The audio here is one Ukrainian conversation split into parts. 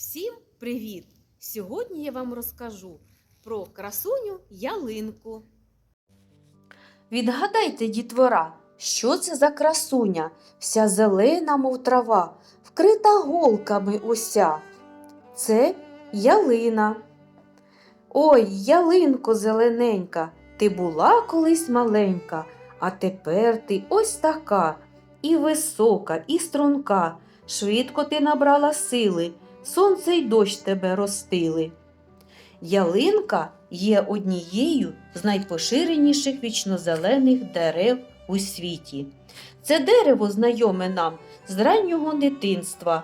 Всім привіт! Сьогодні я вам розкажу про красуню ялинку. Відгадайте, дітвора, що це за красуня, вся зелена, мов трава, вкрита голками уся. Це ялина. Ой, ялинко зелененька, ти була колись маленька, а тепер ти ось така, і висока, і струнка. Швидко ти набрала сили, сонце й дощ тебе ростили. Ялинка є однією з найпоширеніших вічнозелених дерев у світі. Це дерево знайоме нам з раннього дитинства.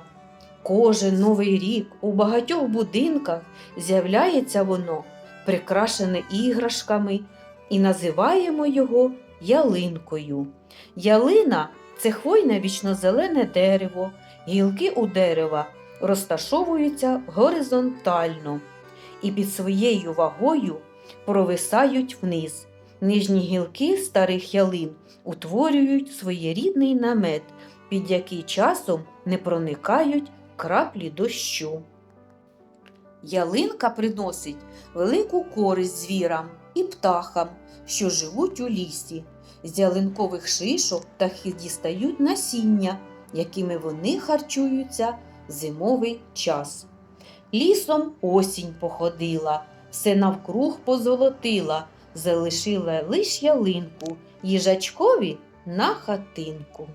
Кожен новий рік у багатьох будинках з'являється воно, прикрашене іграшками, і називаємо його ялинкою. Ялина це хвойне вічнозелене дерево, гілки у дерева розташовуються горизонтально і під своєю вагою провисають вниз. Нижні гілки старих ялин утворюють своєрідний намет, під який часом не проникають краплі дощу. Ялинка приносить велику користь звірам і птахам, що живуть у лісі. З ялинкових шишок птахи дістають насіння, якими вони харчуються зимовий час. Лісом осінь походила, все навкруг позолотила, залишила лиш ялинку їжачкові на хатинку.